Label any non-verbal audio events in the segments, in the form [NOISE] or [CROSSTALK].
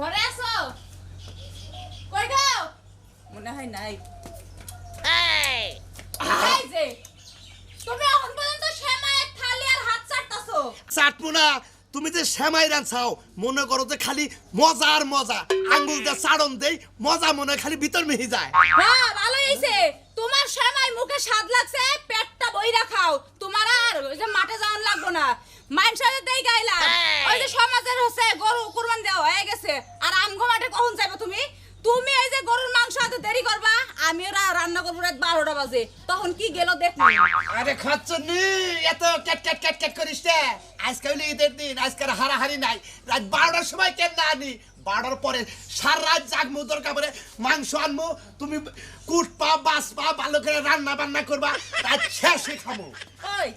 ঘরে আসো কই গো? মনে হয় নাই। এই! যে তুমি এখন পর্যন্ত থালি আর হাত চাটতাছো চাটবো না। তুমি যে শ্যামাই রাঁধছাও মনে করো যে খালি মজা আর মজা। আঙ্গুল দিয়ে চাড়ন দেই মজা মনে খালি ভিতর মিহি যায়। হ্যাঁ ভালো হইছে। তোমার সেমাই মুখে স্বাদ লাগছে পেটটা বইরা খাও তোমার আর ওই যে মাঠে যাওয়ান লাগবো না মাইনসারে দেই গাইলা ওই যে সমাজের হচ্ছে গরু কুরবান দেওয়া হয়ে গেছে আর আমগো মাঠে কখন যাইবো তুমি তুমি এই যে গরুর মাংস এত দেরি করবা আমি ওরা রান্না করব রাত বারোটা বাজে তখন কি গেল দেখব আরে খাচ্ছনি এত ক্যাট ক্যাট ক্যাট ক্যাট করিস রে আজকে হইলে ঈদের দিন আজকে আর হারাহারি নাই। রাত বারোটার সময় কেন না আনি? বারোটার পরে সারা রাত জাগমু দরকার পরে মাংস আনমু তুমি কুট পা বাস পা ভালো করে রান্না বান্না করবা রাত শেষে খামু ওই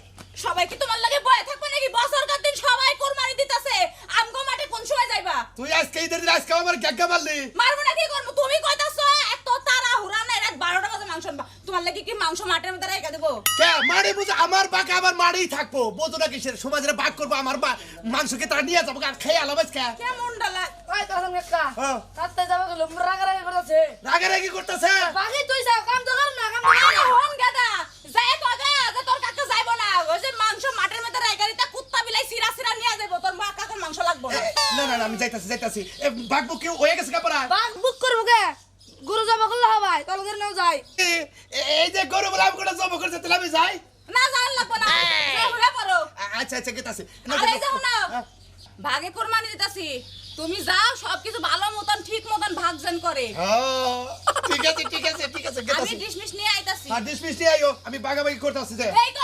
সবাই কি তোমার লাগে বয়ে থাকবে নাকি? বছর কার দিন সবাই কোরবানি দিতেছে। আমগো মাঠে কোন সময় যাইবা? তুই আজকে ঈদের দিন আজকে আমার গ্যাগা মারলি। মারবো না কি করব? তুমি কইতাছো এত তারা হুরা নাই রাত বারোটা বাজে মাংস আনবা। তোমার লাগে কি মাংস মাঠের মধ্যে রেখে দেবো? কে? মারি বুঝে আমার বাঁকা আমার মারেই থাকব। বোঝো না কিসের? সমাজের ভাগ করব আমার বা মাংসকে তারা নিয়ে যাব আর খেয়ে আলাম আজকে কেমন ডালা ওই তখন হ্যাঁ। রাস্তায় যাবে গেল রাগারাগি করতেছে। রাগারাগি করতেছে? বাকি তুই যা কাম তো কর না কাম তো কর হন গাদা যাই কগা যে তোর কাকা যাইবো না। ওই যে মাংস মাঠের মধ্যে রেখে দিতে কুত্তা বিলাই সিরা সিরা নিয়ে যাইবো। তোর মা কাকার মাংস লাগবো? না না না আমি যাইতাছি যাইতাছি। এ বাঘবু কেউ হয়ে গেছে কাপড়া বাঘ বুক করব কে? গুরু যাব করলে হবাই তল করে নাও যাই। এই যে গরু বলে আমি করে জব করছে তাহলে আমি যাই? না জান লাগবো না। হুরা পড়ো। আচ্ছা আচ্ছা গেতাছি। আরে যাও না। ভাগে কোরবানি দিতাছি তুমি যাও সবকিছু ভালো মতন ঠিক মতন ভাগ ভাগজন করে। ঠিক আছে ঠিক আছে ঠিক আছে আমি ডিসমিস নিয়ে আইতাছি। আর ডিসমিস নিয়ে আইও। আমি বাগাবাগি করতেছি যে। এই তো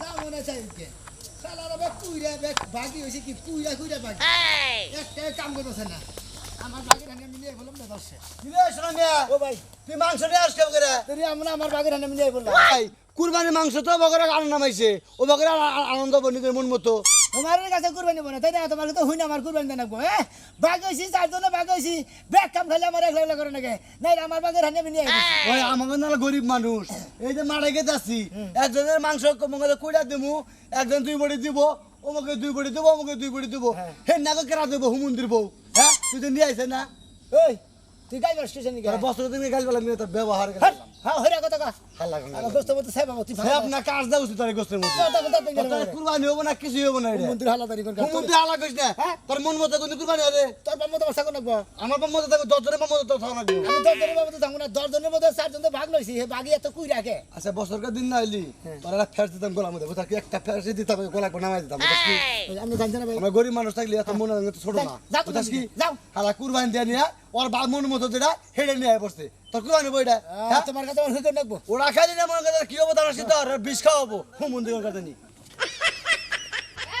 যা মনে চাই কে সালার আবার কুইরা ব্যাগ বাকি হয়েছে কি কুইরা কুইরা বাকি একটা কাম করতেছে না। আমার বাগের হানে আমি নিয়ে বললাম না দশে ও ভাই। তুই মাংস নিয়ে আসতে করে তুই আমরা আমার বাগের হানে বললাম ভাই কুরবানির মাংস তো বগরা আনন্দ নামাইছে। ও বগরা আনন্দ বনি মন মতো। তোমার কাছে কুরবানি বনে তাই না? তোমার তো হই না আমার কুরবানি দেন গো হ্যাঁ? বাঘ হয়েছি চারজনে বাঘ হয়েছি ব্যাগ কাম খাইলে আমার একলা একলা করে নাকি? নাই আমার বাগের হানে আমি নিয়ে। ওই আমাকে না গরিব মানুষ। এই যে মারা গেছে আসছি একজনের মাংস মঙ্গলে কুড়া দিমু একজন দুই বড়ি দিব ওমকে দুই বড়ি দিব ওমকে দুই বড়ি দিব। হে নাকে কেরা দেব হুমন্দির বউ হ্যাঁ? তুই তো নিয়ে আইছে না? ওই তুই গাই বসছিস নাকি বস্ত্র তুমি গাছ বেলা তোর ব্যবহার করে হ্যাঁ হ্যাঁ হইরা কথা কা না আমার গোস্ত মতো সাহেব তুই সে আপনার কাজ উচিত তার কথা তুই তোর কুরবানি হব না কিছু হব না মন্দির হালাদারি কর হুমন্দি আলাদা করিস না তোর মন মতো কিন্তু কুরবানি হবে। তোর বাম্মা তোমার সাকো নাকবো আমার বাপ মতো থাকবে দশ জনের বাপ মতো থাকা লাগবে আমি দশ জনের বাবু তো থাকব না দশ জনের মধ্যে চার জন তো ভাগ লইছি হে বাগি এত কুই রাখে? আচ্ছা বছরকার দিন না হইলি তোর একটা ফেরত দিতাম গোলাম মধ্যে তাকে একটা ফেরত দিতাম গোলা নামাই দিতাম আমি জানছি না ভাই। আমরা গরিব মানুষ থাকলে এত মনে ছোট না। যাও। হালা কুরবানি দিয়ে নিয়ে ওর বা মন মতো যেটা হেডে নিয়ে বসছে তোর কুরবানি বইটা আহ, তোমার কাছে আমার হুইকে নাকবো ওরা খাই দিলে মনে করে কি হব তার সিদ্ধ আর বিষ খাওয়াবো। হুম মন্দির কাছে নি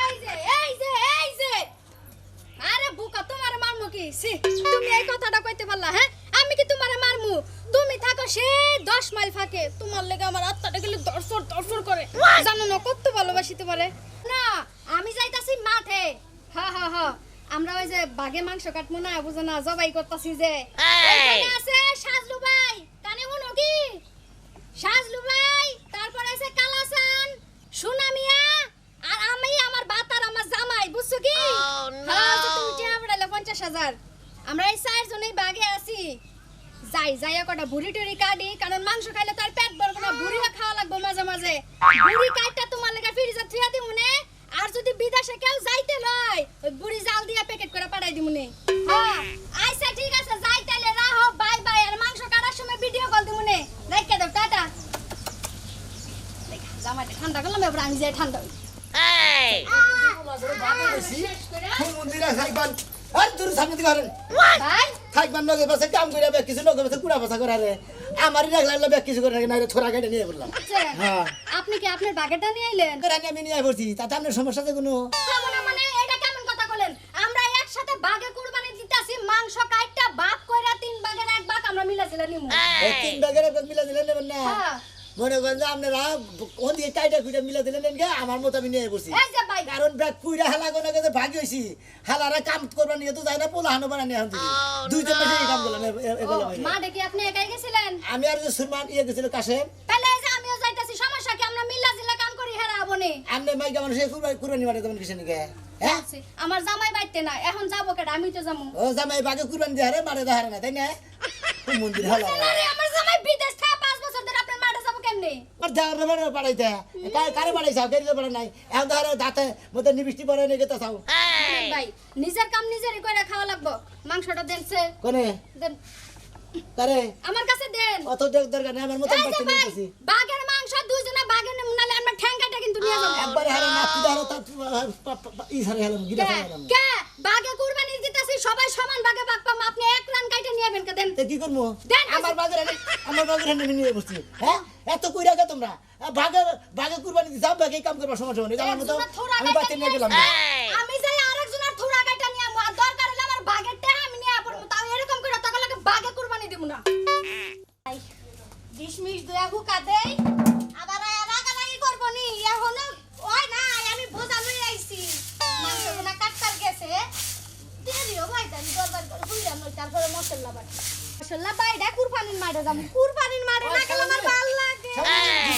এই যে এই যে এই যে। আরে বুকা তোমার মারমু কি? ছি, তুমি এই কথাটা কইতে পারলা হ্যাঁ? আমি কি তোমার মারমু? তুমি থাকো সে দশ মাইল ফাঁকে। তোমার লেগে আমার আত্মাটা গেলে দরসর দরসর করে। জানো না কত ভালোবাসি তোমারে। না আমি যাইতাছি মাঠে। হা হা হা। আমরা ওই যে বাঘে মাংস কাটবো না বুঝো না জবাই করতাছি যে আছে সাজলু ভাই কানে শুনো কি? সাজলু ভাই তারপরে আছে কালাসান সুনামিয়া আর আমি আমার বাত আর আমার জামাই বুঝছ কি? হ্যাঁ তুমি টিয়া পড়াইলে পঞ্চাশ হাজার। আমরা এই চার জনেই বাগে আছি। যাই যাইয়া কটা বুড়ি টুড়ি কাটি কারণ মাংস খাইলে তার পেট ভরবো না বুড়িও খাওয়া লাগবে মাঝে মাঝে। বুড়ি কাটটা তোমার লেগে ফ্রিজে থুয়া দিমুনে আর যদি বিদেশে কেউ যাইতে লয় ওই বুড়ি জাল দিয়া প্যাকেট করে পাঠাই দিমুনে হ্যাঁ আচ্ছা ঠিক আছে যাইতেলে রাহো বাই বাই আর মাংস কাটার সময় ভিডিও কল দিমুনে রেখে দাও টাটা। জামাইটা ঠান্ডা করলাম এবার আমি যাই ঠান্ডা হই। মন্দিরে থাকবান আর তোর সামনে দিকে হারেন ভাই থাকবান নগে পাশে কাম করে ব্যাগ কিছু নগে পাশে কুড়া পাশা করে রে। আমারই রাখলাম ব্যাগ কিছু করে রাখে না ছোড়া কেটে নিয়ে বললাম। আচ্ছা, হ্যাঁ। আপনি কি আপনার বাগেটা নিয়ে আইলেন? করে আমি নিয়ে পড়ছি তাতে আপনার সমস্যা আছে কোনো? মানে এটা কেমন কথা বলেন? আমরা একসাথে বাগে কুরবানি দিতাছি মাংস কাইটটা বাপ কইরা তিন বাগের এক বাগ আমরা মিলাছিলাম নিমু। তিন ব্যাগের এক মিলা নেবেন না। মনে করেন যে আপনারা কোন দিকে কাইটা কুইটা মিলা দিলেন গে আমার মতো আমি নিয়ে ভাই। কারণ ব্যাগ কুইরা হালা কোন গেছে ভাগি হইছি। হালারা কাম করবার নিয়ে তো যায় না পোলা হানো বানানি এখন থেকে। দুইজন মিলে কাম করলাম মা দেখি আপনি একাই গেছিলেন? আমি আর যে সুরমান ইয়ে গেছিল কাছে তাহলে এই যে আমিও যাইতাছি সমস্যা কি? আমরা মিল্লা জিল্লা কাম করি হেরা হবনি? আমনে মাইকা মানুষ কুরবানি কুরবানি মানে কিছু নাকি হ্যাঁ? আমার জামাই বাইতে না এখন যাব কেডা? আমি তো যাব। ও জামাই বাগে কুরবানি দিয়ে হারে মারে দেহারে না তাই না? [LAUGHS] মন্দির হলো আরে আমার জামাই বিদেশ থেকে পাঁচ বছর ধরে আপনার মাঠে যাব কেমনে আর মানে বাড়াইতে কারে কারে বাড়াইছ কেরিতে বাড়া নাই। এখন দেহারে দাঁতে মধ্যে নিবিষ্টি পরে নিয়ে গেতে চাও। ভাই নিজের কাম নিজেরই করে খাওয়া লাগবো। মাংসটা দেনছে কোনে? দেন। তারে আমার কাছে দেন। অত দেখ দরকার নেই আমার মতন গেছি। বাঘের মাংস দুজনে বাঘের নালে আমরা ঠ্যাঙ্গাটা কিন্তু নিয়ে যাব। একবারে হারে ই হেলাম কে? বাঘে সবাই সমান ভাগে ভাগ পাম আপনি এক রান কাইটে নিয়ে যাবেন কে দেন। কি করব? দেন আমার বাজারে আমার বাজারে হানে নিয়ে বসছি। হ্যাঁ? এত কইরা গা তোমরা? ভাগে ভাগে কুরবানি দিছাও ভাগে কাম করবা সমান নেই। আমার মতো আমি বাচ্চা নিয়ে গেলাম। আমি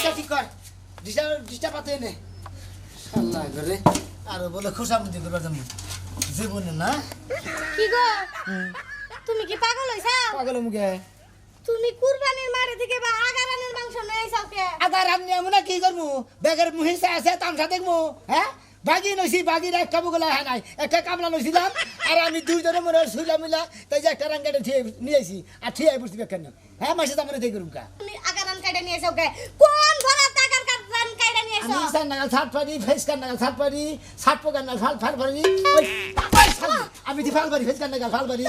ডিসটা ঠিক কর ডিসটা ডিসটা পাতে নে আল্লাহ করে আর বলে খুশামতি করবা তুমি জীবনে না? কি গো? তুমি কি পাগল হইছা? পাগল মুখে তুমি কুরবানির মাঠে থেকে বা আগারানের মাংস নিয়ে কে? আদা রান্নি আমি না কি করব বেগের মুহিসা আছে তামসা দেখব হ্যাঁ? বাগি নইছি বাগির এক কাবু গলা হ্যাঁ নাই একটা কামলা নইছিলাম আর আমি দুইজনে মনে হয় শুইলা মিলা তাই যে একটা রাঙ্গাটা নিয়ে আইছি। আর ঠিয়ে বসছি বেকেন হ্যাঁ মাসে তো আমার তাই করুম কা তুমি আগারান কাইডা নিয়ে কে কোন ভরা টাকার কাটান কাইডা নিয়ে আমি আইছো ইসান নাগাল ছাট পারি ফেস কান নাগাল ছাট পারি ছাট পোকার নাগাল ফাল ফাল পারি। ওই আমি দি ফাল পারি ফেস কান নাগাল ফাল পারি।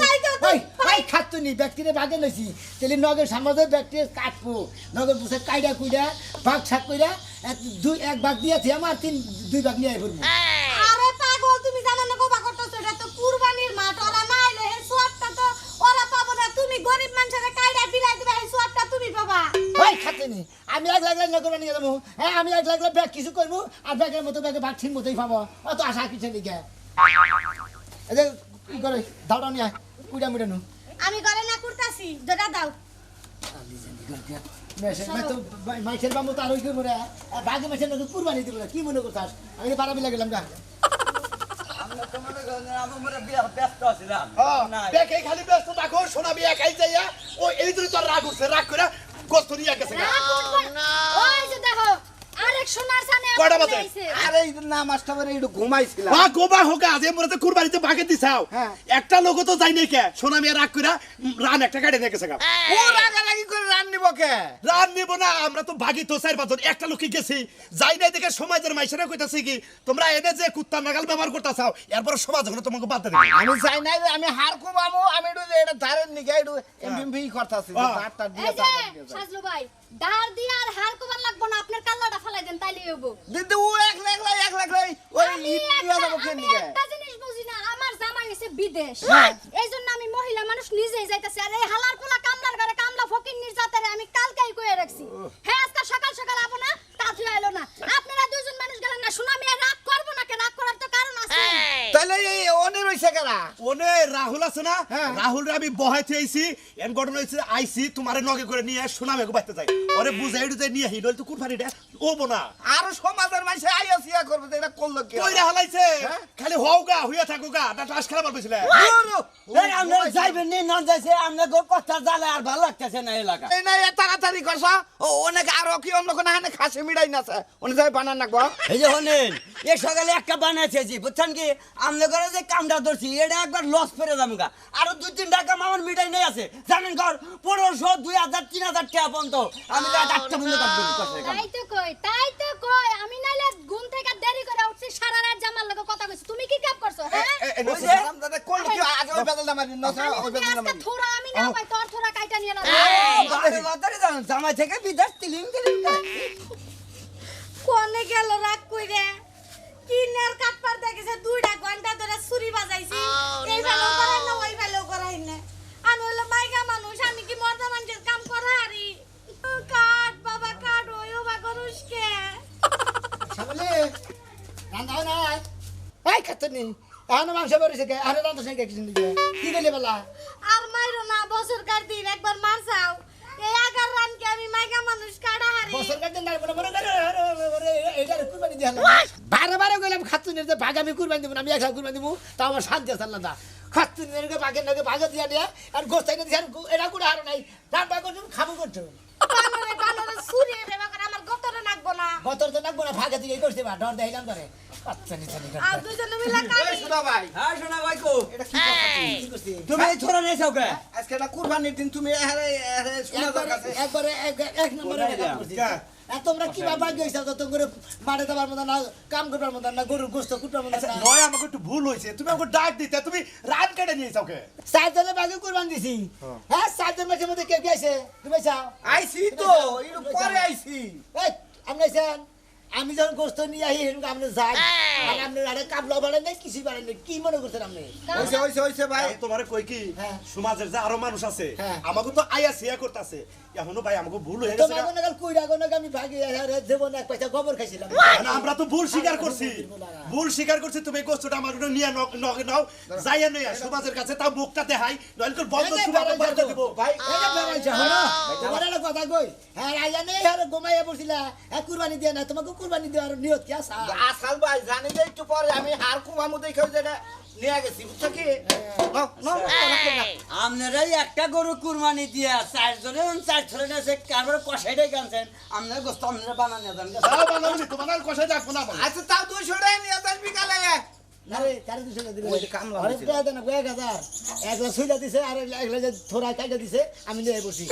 ওই ওই খাতুনি ব্যক্তিরে ভাগে লইছি। তেলি নগের সামাজের ব্যক্তি কাটবো। নগর বুঝে কাইডা কুইডা ভাগ ছাক কইরা দুই এক ভাগ দিয়েছি আমার তিন দুই ভাগ নিয়ে পড়ব আরে পাগল তুমি জানো না গোবা করতেছো এটা তো কুরবানির মাঠ ওরা না আইলে হে সোয়াবটা তো ওরা পাবো না। তুমি গরিব মানুষের কাইডা বিলাই দিবে হে সোয়াবটা তুমি পাবা। ওই খাতুনি আমি এক লাগলে নগর নিয়ে যাব। হ্যাঁ আমি এক লাখ ব্যাগ কিছু করব আর ব্যাগের মতো ব্যাগে ভাগ ঠিক মতোই পাবো। অত আশা কিছু লিখে এই যে কি করে দাওটা নিয়ে আয়, কুইডা মুইডা নু। আমি ঘরে না করতাছি যেটা দাও। মাইসের বামু তো আরোই করব রে বাঘে মাইসের নাকি কুরবানি দিব কি মনে করতাস আমি পাড়া বিলা গেলাম গা। খালি ব্যস্ত থাকো শোনাবি একাই যাইয়া ও এই তোর রাগ উঠছে রাগ করে গোস্ত নিয়ে গেছে গা। রাগ উঠবে না। ওই যে দেখো আরেক সোনার সানে কয়টা বাজে? নিয়েছে। আরে না মাস্টার বারে একটু ঘুমাইছিলাম আ গোবা হোক আজ এমরে তো কুরবানিতে বাগে দিছাও হ্যাঁ। একটা লোক তো যাই নাই কে রাগ রান একটা কাটে নিয়ে গেছে গা ও রাগারাগি করে রান নিব কে রান নিব না আমরা তো ভাগি তো চার পাঁচজন একটা লোকে গেছি যাই নাই দেখে সমাজের মাইসেরা কইতাছে কি তোমরা এনে যে কুত্তা নাগাল ব্যবহার করতেছাও এরপর সমাজ ওখানে তোমাকে বাদ দেবে আমি চাই নাই যে আমি হার কুবামু আমি এটা ধারের নিকে একটু এমবি করতাছি হ্যাঁ। টার এই দিয়ে। সাজলু ভাই ধার দিয়ে আর হার কোবার লাগবো না আপনার কাল্লাটা ফালাই দেন তাইলে হইবো। দিদি ও এক লাখ লাই এক লাখ লাই ওই আমি ইট যাব কেন একটা জিনিস বুঝি না আমার জামাই হইছে বিদেশ। এইজন্য এই জন্য আমি মহিলা মানুষ নিজেই যাইতাছি আর এই হালার পোলা কামলার ঘরে কামলা ফকির নির্যাতারে আমি কালকেই কয়ে রাখছি হ্যাঁ আজকে সকাল সকাল আবো না কাল তুই আইলো না আপনারা দুজন মানুষ গেলেন না শুনা আমি আর রাগ করব না কে রাগ করার তো কারণ আছে তাহলে এই অনে রইছে কেরা ওনে রাহুল আছে না? হ্যাঁ। রাহুল আমি বহাইতে আইছি এন হয়েছে আইছি তোমারে নগে করে নিয়ে সোনামে বাইতে যাই। ওরে বুঝাই নিয়ে হিডল তো কুরবানিটা ও বোনা। আর সমাজের মানুষ আইয়া সিয়া করবে এটা করল কি? কইরা হালাইছে। হ্যাঁ? খালি হও গা হইয়া থাকো গা না টাস খেলা এই আমরা যাইবেন নি নন যাইছে আমরা গো কথা জালে আর ভালো লাগতেছে না এলাকা। এই না এ তাড়াতাড়ি করছ। ও অনেক আরও কি অন্য কোন হানে খাসি মিড়াই নাছে? অনেক যাই বানান নাকবো। এই যে হলেন এ সকালে একটা বানাইছেছি বুঝছেন কি? আমলে করে যে কামটা ধরছি এটা একবার লস ফেরে যাব গা। আরও দুই তিন টাকা আমার মিটাই নেই আছে জানেন ঘর পনেরোশো দুই হাজার তিন হাজার টাকা পর্যন্ত। আমি আটটা পর্যন্ত। তাই তো কই তাই তো কই। আমি নাইলে ঘুম থেকে দেরি করে উঠছি সারা রাত জামার লগে কথা কইছি। তুমি কি কাপ করছ হ্যাঁ? দাদা করল কি আগে ওই বেদল মারি নছে আমি ওই বেদল আজকে মারি থোড়া আমি না পাই তোর থোড়া কাইটা নিয়ে না জামাই থেকে বিদেশ তিলিং তিলিং করে। কোনে গেল রাগ কইরে কিনার কাটপার দেখেছে দুইটা ঘণ্টা ধরে ছুরি বাজাইছি এই ভালো করাই না ওই ভালো করাই না আমি হলো মাইকা মানুষ আমি কি মর্দা মানুষের কাম করা হারি কাট বাবা কাট ওই বা গরুষকে সামলে রান্দা হয় নাই এই খাতুনি মাংস বেরিয়েছে কে? আরে রান্দা সঙ্গে কিছু নিকে? কি গেলে বলা? আর মাইরো না বছর কার দিন? একবার মার চাও। এই আগার লাগবে না মনে করে এইটা কুরবানি দিয়ে বারে বারে গেলাম খাতুনের যে ভাগ আমি কুরবানি দিব না আমি একলা কুরবানি দিব। তা আমার শান্তি আছে আল্লাহ খাতুনের ভাগের নাকি ভাগে দিয়ে দিয়ে আর গোস্তাই না দিয়ে এটা করে হারো নাই। রান্না করছ খাব করছ। বানরে বানরে সুরে বেবা আমার গতরে নাকবো না। গতর তো নাকবো না ভাগে দিয়ে করছে বা ডর দেখাইলাম করে হ্যাঁ কো। আজকে কুরবানির দিন তুমি একবারে এক- নম্বরে। তোমরা কি বাবা গেছো তো করে মাঠে দেবার মতো না কাম করবার মতো না গরুর গোস্ত কুটবার মতো আচ্ছা, না। নয় আমাকে একটু ভুল হয়েছে। তুমি আমাকে ডাক দিতে তুমি রাত কেটে নিয়েছো ওকে। চারজনের বাগে কুরবান দিছি। হ্যাঁ। চারজন মাসের মধ্যে কে কে আছে? তুমি চাও? আইছি তো পরে আইছি। এই, আপনি আমি যখন গোস্ত নিয়ে আহি সেরকম আপনি যাই আর আপনি আরে কাবলা বাড়েন নাই কিছু বাড়েন নাই। কি মনে করছেন আপনি? হইছে হইছে হইছে ভাই। তোমারে কই কি? হ্যাঁ। সমাজের যে আরও মানুষ আছে হ্যাঁ। আমাকে তো আইয়া সিয়া করতেছে। এখনও ভাই আমাকে ভুল হয়ে গেছে তোমার মনে গেল কুইরা কোনো আমি ভাগে দেবো না এক পয়সা গোবর খাইছিলাম। না, আমরা তো ভুল স্বীকার করছি। ভুল স্বীকার করছি তুমি কষ্টটা আমার জন্য নিয়ে নক নক নাও। যাইয়া নইয়া সমাজের কাছে তা মুখটা দেখাই নইলে তোর বন্ধ সুবাদ বন্ধ দিব। ভাই এই যে বেড়াইছে, হলো? তোমার কথা কই? হ্যাঁ রাজা নেই আর ঘুমাইয়া পড়ছিলা। হ্যাঁ কুরবানি দিয়ে না তোমাকে কুরবানি দেওয়ার নিয়ত কি আসা আসাল ভাই জানি যে একটু পরে আমি হার কুমামু দেখে যেটা নিয়ে গেছি বুঝছ কি? একটা গরু কুরবানি দিয়া চারজনে কারবার কষাইটাই আপনারা গোস্ত আপনারা বানান তোমার কষাই না। আচ্ছা তাও নিয়ে বিকালে। আমি নিয়ে বসি।